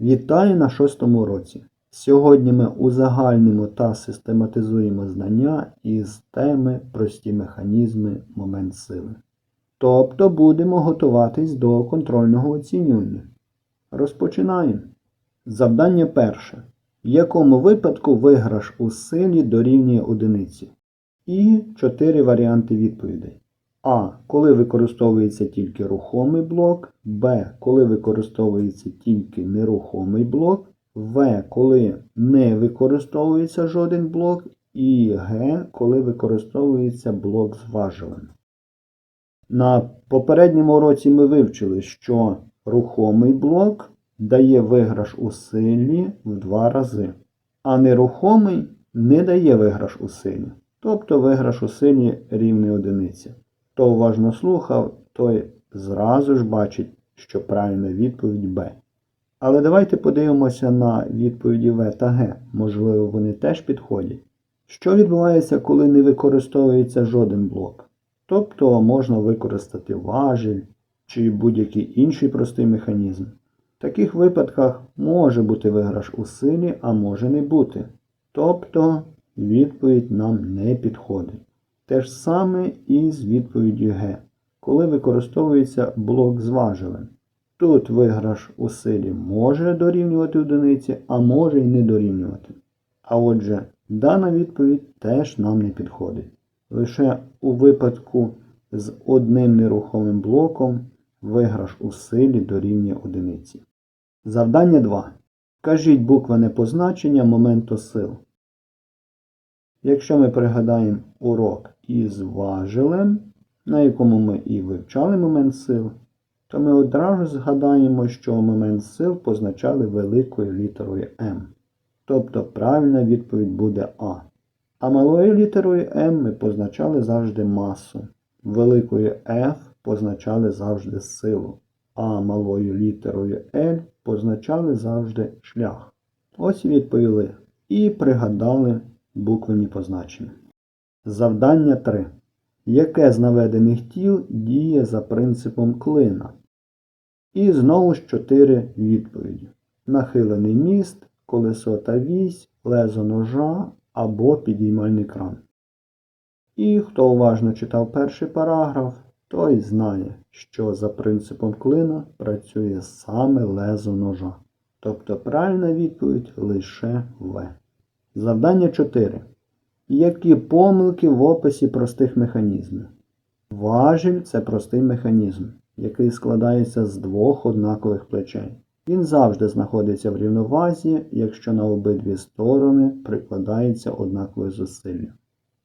Вітаю на шостому році. Сьогодні ми узагальнимо та систематизуємо знання із теми прості механізми момент сили. Тобто будемо готуватись до контрольного оцінювання. Розпочинаємо. Завдання перше. В якому випадку виграш у силі дорівнює одиниці? І чотири варіанти відповідей. А. Коли використовується тільки рухомий блок, Б. Коли використовується тільки нерухомий блок, В. Коли не використовується жоден блок, і Г. Коли використовується блок з важелем. На попередньому уроці ми вивчили, що рухомий блок дає виграш у силі в два рази, а нерухомий не дає виграш у силі, тобто виграш у силі рівний одиниці. Хто уважно слухав, той зразу ж бачить, що правильна відповідь Б. Але давайте подивимося на відповіді В та Г. Можливо, вони теж підходять. Що відбувається, коли не використовується жоден блок? Тобто можна використати важіль чи будь-який інший простий механізм. В таких випадках може бути виграш у силі, а може не бути. Тобто відповідь нам не підходить. Те ж саме і з відповіддю Г, коли використовується блок з важелем. Тут виграш у силі може дорівнювати одиниці, а може і не дорівнювати. А отже, дана відповідь теж нам не підходить. Лише у випадку з одним нерухомим блоком виграш у силі дорівнює одиниці. Завдання 2. Кажіть буквене позначення моменту сил. Якщо ми пригадаємо урок із важелем, на якому ми і вивчали момент сил, то ми одразу згадаємо, що момент сил позначали великою літерою М. Тобто правильна відповідь буде А. А малою літерою М ми позначали завжди масу. Великою F позначали завжди силу, а малою літерою L позначали завжди шлях. Ось відповіли і пригадали буквені позначення. Завдання 3. Яке з наведених тіл діє за принципом клина? І знову ж 4 відповіді. Нахилений міст, колесо та вісь, лезо ножа або підіймальний кран. І хто уважно читав перший параграф, той знає, що за принципом клина працює саме лезо ножа. Тобто правильна відповідь лише В. Завдання 4. Які помилки в описі простих механізмів? Важіль це простий механізм, який складається з двох однакових плечей. Він завжди знаходиться в рівновазі, якщо на обидві сторони прикладається однакове зусилля.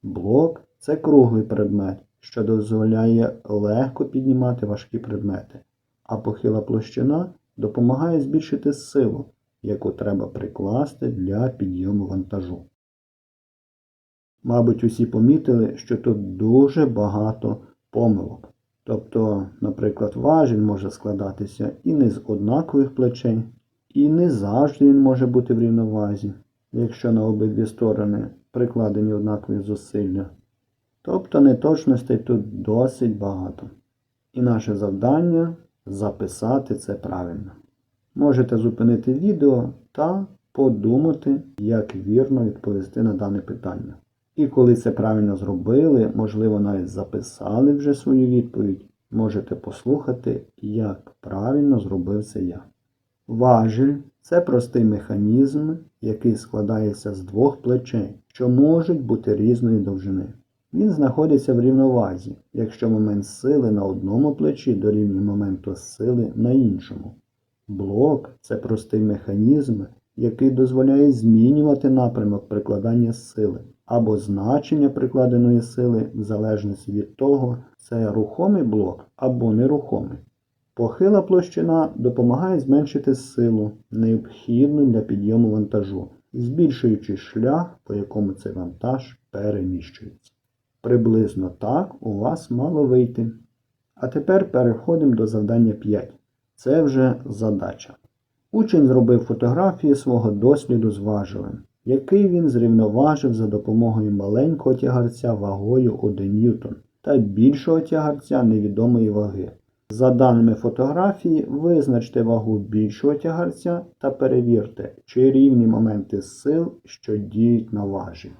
Блок це круглий предмет, що дозволяє легко піднімати важкі предмети, а похила площина допомагає збільшити силу, яку треба прикласти для підйому вантажу. Мабуть, усі помітили, що тут дуже багато помилок. Тобто, наприклад, важіль може складатися і не з однакових плечей, і не завжди він може бути в рівновазі, якщо на обидві сторони прикладені однакові зусилля. Тобто неточностей тут досить багато. І наше завдання записати це правильно. Можете зупинити відео та подумати, як вірно відповісти на дане питання. І коли це правильно зробили, можливо, навіть записали вже свою відповідь, можете послухати, як правильно зробив це я. Важіль це простий механізм, який складається з двох плечей, що можуть бути різної довжини. Він знаходиться в рівновазі, якщо момент сили на одному плечі дорівнює моменту сили на іншому. Блок це простий механізм, який дозволяє змінювати напрямок прикладання сили або значення прикладеної сили в залежності від того, це рухомий блок або нерухомий. Похила площина допомагає зменшити силу, необхідну для підйому вантажу, збільшуючи шлях, по якому цей вантаж переміщується. Приблизно так у вас мало вийти. А тепер переходимо до завдання 5. Це вже задача. Учень зробив фотографії свого досліду з важелем, який він зрівноважив за допомогою маленького тягарця вагою 1 ньютон та більшого тягарця невідомої ваги. За даними фотографії, визначте вагу більшого тягарця та перевірте, чи рівні моменти сил, що діють на важі.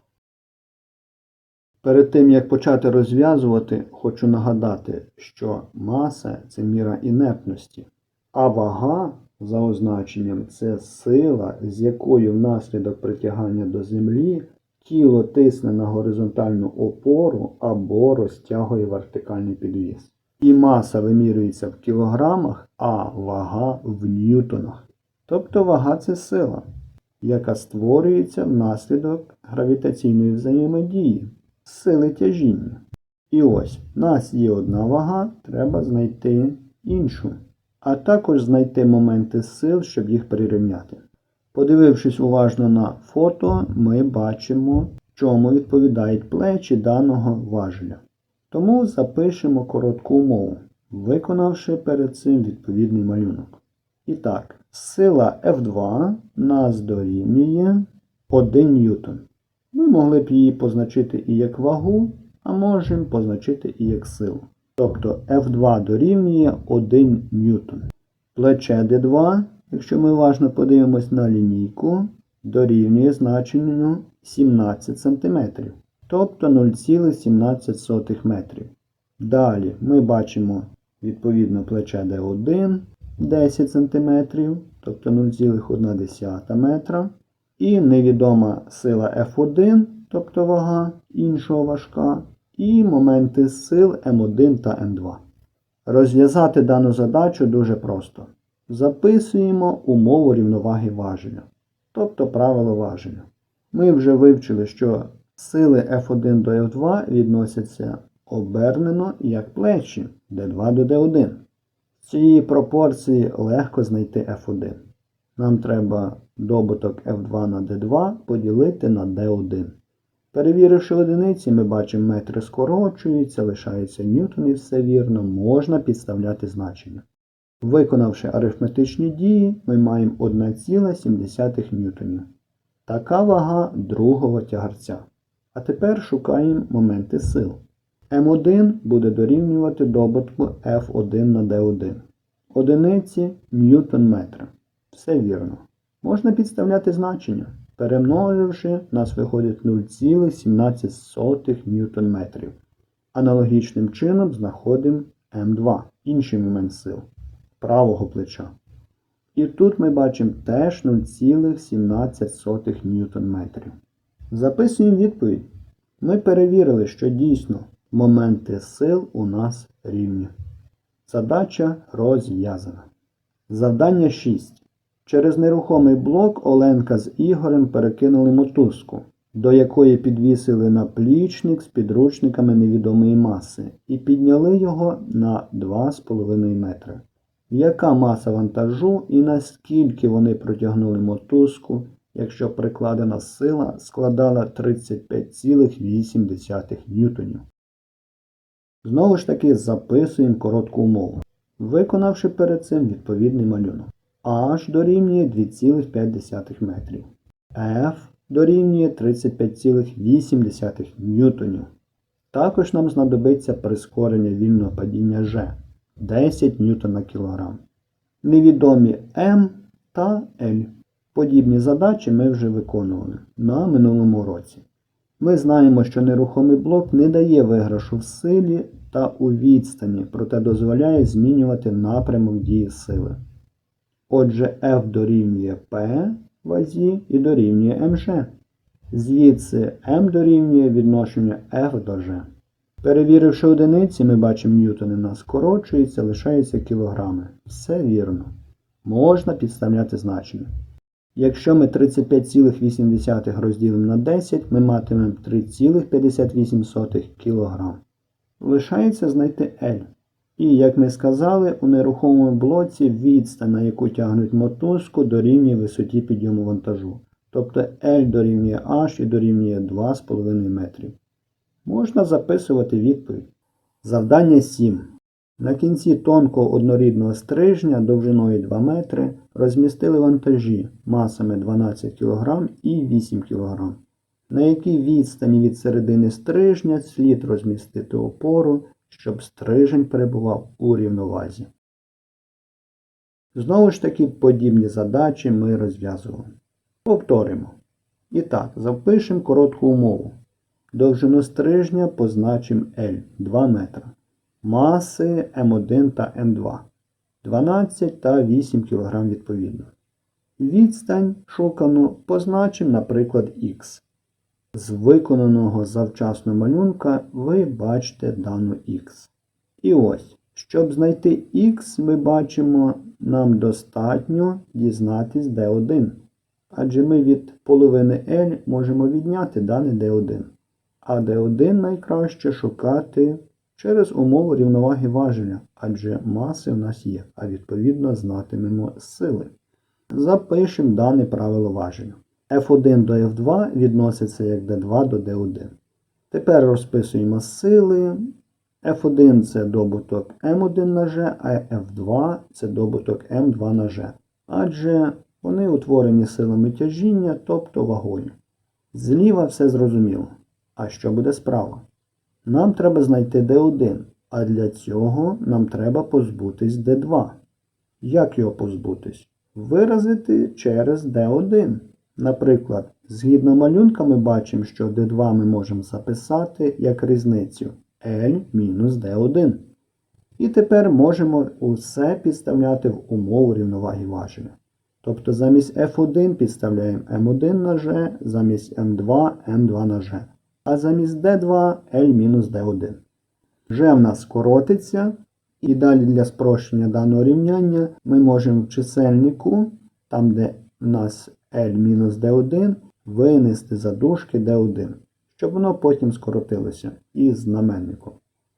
Перед тим як почати розв'язувати, хочу нагадати, що маса це міра інертності, а вага за означенням це сила, з якою внаслідок притягання до землі тіло тисне на горизонтальну опору або розтягує вертикальний підвіз. І маса вимірюється в кілограмах, а вага в ньютонах. Тобто вага це сила, яка створюється внаслідок гравітаційної взаємодії, сили тяжіння. І ось, в нас є одна вага, треба знайти іншу, а також знайти моменти сил, щоб їх прирівняти. Подивившись уважно на фото, ми бачимо, чому відповідають плечі даного важеля. Тому запишемо коротку умову, виконавши перед цим відповідний малюнок. І так, сила F2 нас дорівнює 1 ньютон. Ми могли б її позначити і як вагу, а можемо позначити і як силу. Тобто F2 дорівнює 1 ньютон. Плече D2, якщо ми уважно подивимось на лінійку, дорівнює значенню 17 см, тобто 0,17 метрів. Далі ми бачимо відповідно плече D1 10 см, тобто 0,1 метра. І невідома сила F1, тобто вага іншого важка, і моменти сил М1 та М2. Розв'язати дану задачу дуже просто. Записуємо умову рівноваги важеля, тобто правило важеля. Ми вже вивчили, що сили F1 до F2 відносяться обернено як плечі D2 до D1. З цієї пропорції легко знайти F1. Нам треба добуток F2 на D2 поділити на D1. Перевіривши одиниці, ми бачимо метри скорочуються, лишається ньютон і все вірно, можна підставляти значення. Виконавши арифметичні дії, ми маємо 1,7 ньютонів. Така вага другого тягарця. А тепер шукаємо моменти сил. М1 буде дорівнювати добутку F1 на D1. Одиниці ньютон метра. Все вірно. Можна підставляти значення. Перемноживши, нас виходить 0,17 ньютон метрів. Аналогічним чином знаходимо М2, інший момент сил правого плеча. І тут ми бачимо теж 0,17 ньютон метрів. Записуємо відповідь. Ми перевірили, що дійсно моменти сил у нас рівні. Задача розв'язана. Завдання 6. Через нерухомий блок Оленка з Ігорем перекинули мотузку, до якої підвісили наплічник з підручниками невідомої маси, і підняли його на 2,5 метри. Яка маса вантажу і наскільки вони протягнули мотузку, якщо прикладена сила складала 35,8 ньютонів? Знову ж таки записуємо коротку умову, виконавши перед цим відповідний малюнок. H дорівнює 2,5 метрів. F дорівнює 35,8 ньютонів. Також нам знадобиться прискорення вільного падіння G 10 ньютон на кілограм. Невідомі М та L. Подібні задачі ми вже виконували на минулому році. Ми знаємо, що нерухомий блок не дає виграшу в силі та у відстані, проте дозволяє змінювати напрямок дії сили. Отже, F дорівнює P вазі і дорівнює mg. Звідси m дорівнює відношенню F до G. Перевіривши одиниці, ми бачимо ньютони в нас скорочуються, лишаються кілограми. Все вірно. Можна підставляти значення. Якщо ми 35,8 розділимо на 10, ми матимемо 3,58 кг. Лишається знайти L. І, як ми сказали, у нерухомому блоці відстань, на яку тягнуть мотузку, дорівнює висоті підйому вантажу. Тобто L дорівнює H і дорівнює 2,5 метрів. Можна записувати відповідь. Завдання 7. На кінці тонкого однорідного стрижня довжиною 2 метри розмістили вантажі масами 12 кг і 8 кг. На якій відстані від середини стрижня слід розмістити опору, щоб стрижень перебував у рівновазі. Знову ж таки, подібні задачі ми розв'язували. Повторимо. І так, запишемо коротку умову. Довжину стрижня позначимо L 2 метра. Маси М1 та М2 12 та 8 кг відповідно. Відстань шукану позначимо, наприклад, Х. З виконаного завчасно малюнка ви бачите дану Х. І ось, щоб знайти Х, ми бачимо, нам достатньо дізнатись D1. Адже ми від половини L можемо відняти дане D1. А D1 найкраще шукати через умову рівноваги важеля, адже маси в нас є, а відповідно знатимемо сили. Запишемо дане правило важення. F1 до F2 відноситься як D2 до D1. Тепер розписуємо сили. F1 це добуток M1 на G, а F2 це добуток M2 на G. Адже вони утворені силами тяжіння, тобто вагою. Зліва все зрозуміло. А що буде справа? Нам треба знайти D1, а для цього нам треба позбутись D2. Як його позбутись? Виразити через D1. Наприклад, згідно малюнка ми бачимо, що D2 ми можемо записати як різницю L мінус D1. І тепер можемо усе підставляти в умову рівноваги важеля. Тобто замість F1 підставляємо M1 на G, замість M2 M2 на G. А замість D2 L мінус D1. G в нас скоротиться. І далі для спрощення даного рівняння ми можемо в чисельнику, там де в нас L мінус D1, винести задушки D1, щоб воно потім скоротилося із знаменником.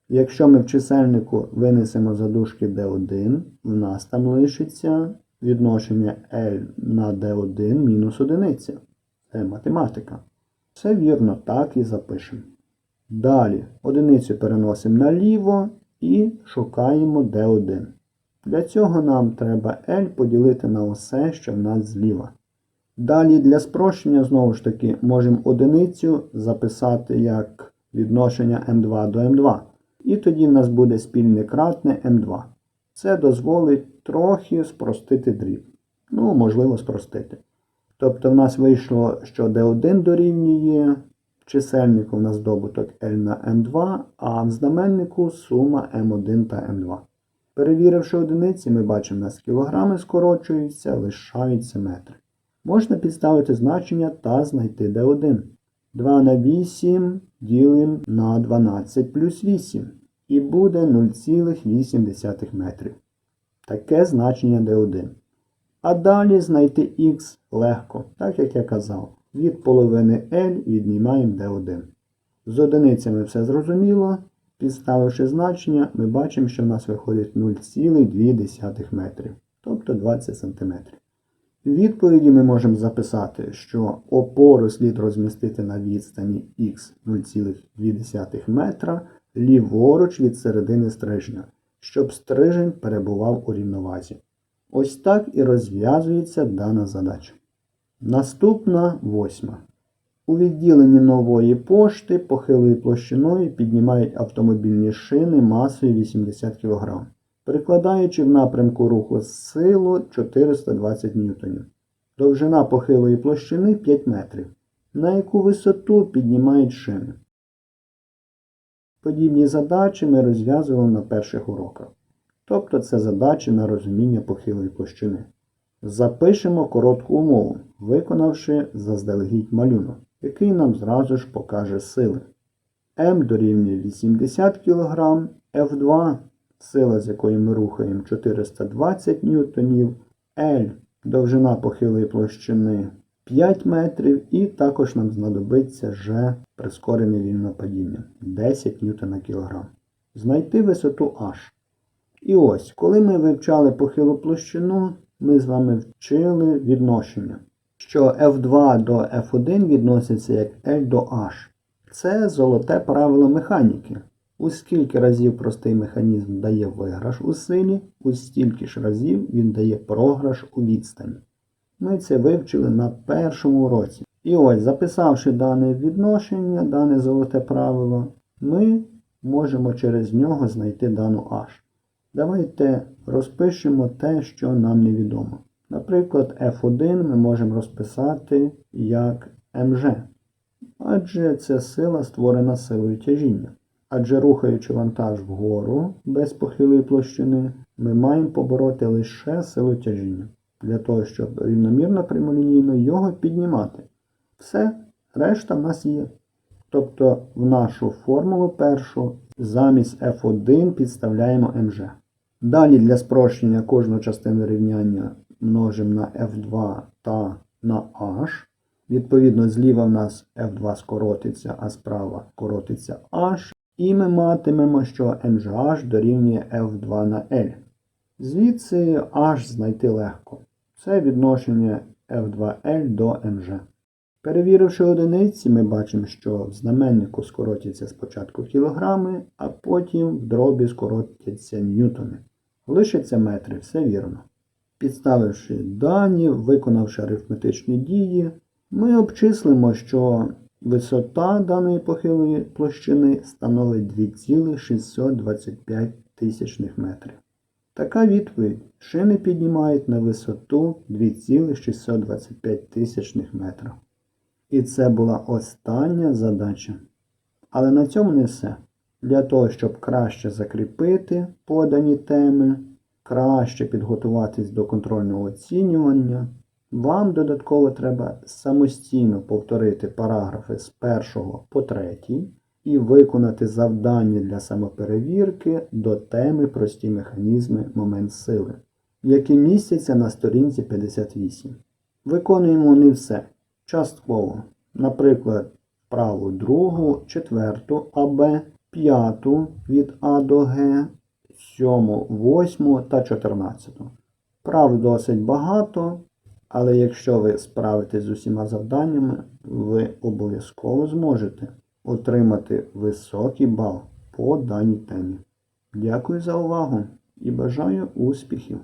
Якщо ми в чисельнику винесемо задушки D1, в нас там лишиться відношення L на D1 мінус одиниця. Це математика. Все вірно, так і запишемо. Далі одиницю переносимо наліво і шукаємо D1. Для цього нам треба L поділити на усе, що в нас зліва. Далі для спрощення, знову ж таки, можемо одиницю записати як відношення m2 до m2. І тоді в нас буде спільне кратне m2. Це дозволить трохи спростити дріб. Ну, можливо, спростити. Тобто в нас вийшло, що D1 дорівнює в чисельнику в нас добуток L на M2, а в знаменнику сума M1 та M2. Перевіривши одиниці, ми бачимо, у нас кілограми скорочуються, лишаються метри. Можна підставити значення та знайти D1. 2 на 8 ділимо на 12 плюс 8. І буде 0,8 метрів. Таке значення D1. А далі знайти х легко, так як я казав. Від половини L віднімаємо D1. З одиницями все зрозуміло. Підставивши значення, ми бачимо, що в нас виходить 0,2 метрів, тобто 20 см. Відповіді ми можемо записати, що опору слід розмістити на відстані х 0,2 метра ліворуч від середини стрижня, щоб стрижень перебував у рівновазі. Ось так і розв'язується дана задача. Наступна восьма. У відділенні нової пошти похилою площиною піднімають автомобільні шини масою 80 кг, прикладаючи в напрямку руху силу 420 Н. Довжина похилої площини 5 метрів. На яку висоту піднімають шини. Подібні задачі ми розв'язували на перших уроках. Тобто це задачі на розуміння похилої площини. Запишемо коротку умову, виконавши заздалегідь малюнок, який нам зразу ж покаже сили. М дорівнює 80 кг, F2, сила, з якою ми рухаємо 420 ньютонів, L довжина похилої площини 5 метрів, і також нам знадобиться G прискорене вільне падіння 10 ньютон на кілограм. Знайти висоту H. І ось, коли ми вивчали похилу площину, ми з вами вчили відношення, що F2 до F1 відноситься як L до H. Це золоте правило механіки. У скільки разів простий механізм дає виграш у силі, у стільки ж разів він дає програш у відстані. Ми це вивчили на першому уроці. І ось, записавши дане відношення, дане золоте правило, ми можемо через нього знайти дану H. Давайте розпишемо те, що нам невідомо. Наприклад, F1 ми можемо розписати як mg, адже це сила створена силою тяжіння. Адже рухаючи вантаж вгору без похилої площини, ми маємо побороти лише силу тяжіння, для того, щоб рівномірно прямолінійно його піднімати. Все, решта в нас є. Тобто в нашу формулу першу замість F1 підставляємо mg. Далі для спрощення кожну частину рівняння множимо на F2 та на H. Відповідно, зліва в нас F2 скоротиться, а справа скоротиться H. І ми матимемо, що mgh дорівнює F2 на L. Звідси H знайти легко. Це відношення F2L до mg. Перевіривши одиниці, ми бачимо, що в знаменнику скоротяться спочатку кілограми, а потім в дробі скоротяться ньютони. Лишаться метри, все вірно. Підставивши дані, виконавши арифметичні дії, ми обчислимо, що висота даної похилої площини становить 2,625 тисячних метрів. Така відповідь шини піднімають на висоту 2,625 тисячних метрів. І це була остання задача. Але на цьому не все. Для того, щоб краще закріпити подані теми, краще підготуватись до контрольного оцінювання, вам додатково треба самостійно повторити параграфи з 1 по 3 і виконати завдання для самоперевірки до теми прості механізми момент сили, які містяться на сторінці 58. Виконуємо не все. Частково. Наприклад, праву другу, четверту АБ, п'яту від А до Г, сьому, восьму та чотирнадцяту. Прав досить багато, але якщо ви справитесь з усіма завданнями, ви обов'язково зможете отримати високий бал по даній темі. Дякую за увагу і бажаю успіхів!